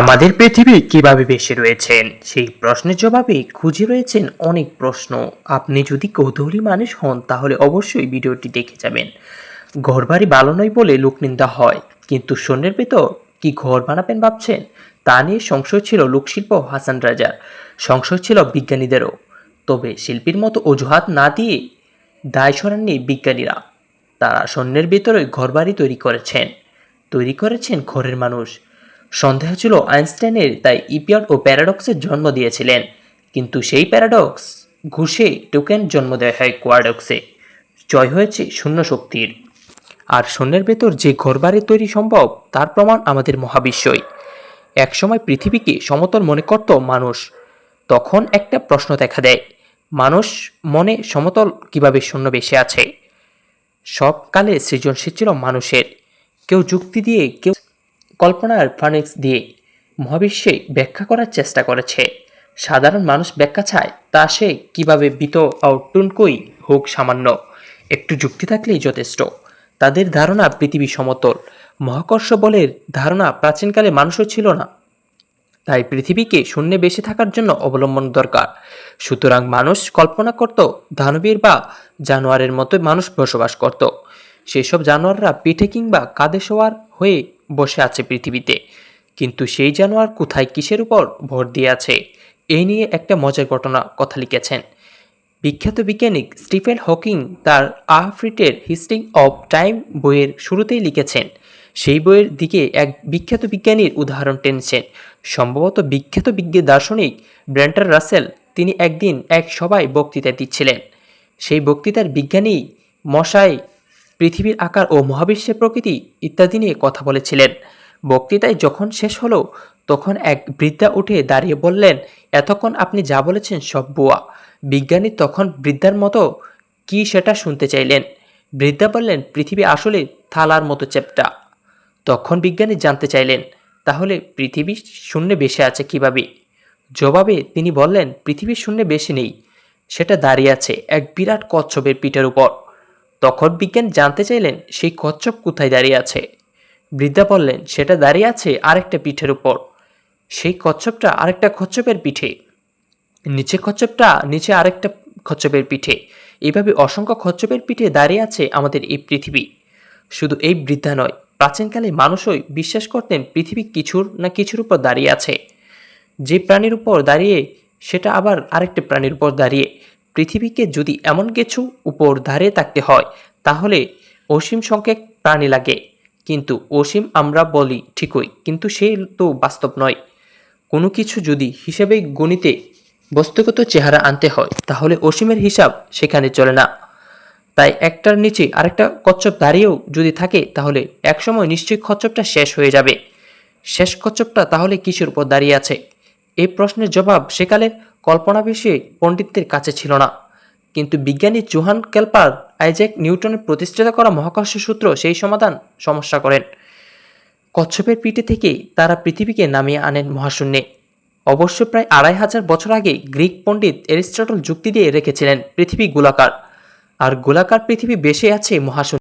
আমাদের পৃথিবী কীভাবে বেশি রয়েছেন? সেই প্রশ্নের জবাবে খুঁজে রয়েছেন অনেক প্রশ্ন। আপনি যদি কৌতূহলী মানুষ হন, তাহলে অবশ্যই ভিডিওটি দেখে যাবেন। ঘরবাড়ি ভালো নয় বলে লোকনিন্দা হয়। কিন্তু শূন্যের ভেতর কি ঘর বানাবেন ভাবছেন? তা নিয়ে সংশয় ছিল লোকশিল্প হাসান রাজার। সংশয় ছিল বিজ্ঞানীদেরও। তবে শিল্পীর মতো অজুহাত না দিয়ে দায় সরাননি বিজ্ঞানীরা। তারা সৈন্যের ভেতরে ঘরবাড়ি তৈরি করেছেন। তৈরি করেছেন ঘরের মানুষ। সন্দেহ ছিল আইনস্টাইনের, তাই ইপিয়ড ও প্যারাডক্সের জন্ম দিয়েছিলেন। কিন্তু সেই প্যারাডক্স ঘুষে টোকেন জন্ম দেয় হয় কোয়াডক্সে। জয় হয়েছে শূন্য শক্তির। আর শূন্যের ভেতর যে ঘরবাড়ি তৈরি সম্ভব, তার প্রমাণ আমাদের মহাবিশ্বই। একসময় পৃথিবীকে সমতল মনে করত মানুষ। তখন একটা প্রশ্ন দেখা দেয়, মানুষ মনে সমতল কীভাবে শূন্য বেশি আছে? সব কালে সৃজনশীল ছিল মানুষের। কেউ যুক্তি দিয়ে, কেউ কল্পনার ফানিক্স দিয়ে মহাবিশ্বে ব্যাখ্যা করার চেষ্টা করেছে। সাধারণ মানুষ ব্যাখ্যা চায়, তা সে কীভাবে বিত টুনকই হোক সামান্য। একটু যুক্তি থাকলেই যথেষ্ট। তাদের ধারণা পৃথিবী সমতল। মহাকর্ষ বলের ধারণা প্রাচীনকালে মানুষও ছিল না। তাই পৃথিবীকে শূন্যে বেঁচে থাকার জন্য অবলম্বন দরকার। সুতরাং মানুষ কল্পনা করত, দানবীর বা জানোয়ারের মতো মানুষ বসবাস করত। সেসব জানোয়াররা পিঠে কিংবা কাঁধে শোয়ার হয়ে বসে আছে পৃথিবীতে। কিন্তু সেই জানোয়ার কোথায় কিসের উপর ভর দিয়ে আছে? এই নিয়ে একটা মজার ঘটনা কথা লিখেছেন। বিখ্যাত বিজ্ঞানী স্টিফেন হকিং তার আফ্রিটের হিস্ট্রি অফ টাইম বইয়ের শুরুতেই লিখেছেন। সেই বইয়ের দিকে এক বিখ্যাত বিজ্ঞানীর উদাহরণ টেনেছেন। সম্ভবত বিখ্যাত বিজ্ঞ দার্শনিক ব্র্যান্টার রাসেল তিনি একদিন এক সভায় বক্তৃতা দিচ্ছিলেন। সেই বক্তৃতার বিজ্ঞানী মশাই পৃথিবীর আকার ও মহাবিশ্বের প্রকৃতি ইত্যাদি নিয়ে কথা বলেছিলেন। বক্তৃতায় যখন শেষ হলো, তখন এক বৃদ্ধা উঠে দাঁড়িয়ে বললেন, এতক্ষণ আপনি যা বলেছেন সব বুয়া বিজ্ঞানী তখন বৃদ্ধার মতো কি সেটা শুনতে চাইলেন? বৃদ্ধা বললেন, পৃথিবী আসলে থালার মতো চ্যাপ্টা তখন বিজ্ঞানী জানতে চাইলেন, তাহলে পৃথিবী শূন্যে বেশি আছে কীভাবে? জবাবে তিনি বললেন পৃথিবীর শূন্যে বেশি নেই, সেটা দাঁড়িয়ে আছে এক বিরাট কচ্ছপের পিঠের উপর। তখন বিজ্ঞান জানতে চাইলেন সেই কচ্ছপ কোথায় দাঁড়িয়ে আছে? বৃদ্ধা বললেন, সেটা দাঁড়িয়ে আছে আরেকটা পিঠের উপর। সেই কচ্ছপটা আরেকটা কচ্ছপের পিঠে। নিচে কচ্ছপটা, নিচে আরেকটা কচ্ছপের পিঠে। এভাবে অসংখ্য কচ্ছপের পিঠে দাঁড়িয়ে আছে আমাদের এই পৃথিবী। শুধু এই বৃদ্ধা নয়, প্রাচীনকালে মানুষই বিশ্বাস করতেন পৃথিবী কিছুর না কিছুর উপর দাঁড়িয়ে আছে। যে প্রাণীর উপর দাঁড়িয়ে, সেটা আবার আরেকটা প্রাণীর উপর দাঁড়িয়ে। পৃথিবীকে যদি এমন কিছু উপর দাঁড়িয়ে থাকতে হয়, তাহলে অসীম সংখ্যক প্রাণী লাগে। কিন্তু অসীম আমরা বলি ঠিকই, কিন্তু সে তো বাস্তব নয়। কোনো কিছু যদি হিসেবে গণিতে বস্তুগত চেহারা আনতে হয়, তাহলে অসীমের হিসাব সেখানে চলে না। তাই একটার নিচে আরেকটা কচ্ছপ দাঁড়িয়েও যদি থাকে, তাহলে একসময় নিশ্চয়ই কচ্ছপটা শেষ হয়ে যাবে। শেষ কচ্ছপটা তাহলে কিসের উপর দাঁড়িয়ে আছে? এই প্রশ্নের জবাব সেকালের কল্পনা বিষয়ে পণ্ডিতদের কাছে ছিল না। কিন্তু বিজ্ঞানী জোহান ক্যালপার আইজ্যাক নিউটনের প্রতিষ্ঠিত করা মহাকর্ষ সূত্র সেই সমাধান সমস্যা করেন। কচ্ছপের পিঠে থেকে তারা পৃথিবীকে নামিয়ে আনেন মহাশূন্যে। অবশ্য প্রায় আড়াই হাজার বছর আগে গ্রিক পণ্ডিত এরিস্টটল যুক্তি দিয়ে রেখেছিলেন পৃথিবী গোলাকার। আর গোলাকার পৃথিবী বেশি আছে মহাশূন্য।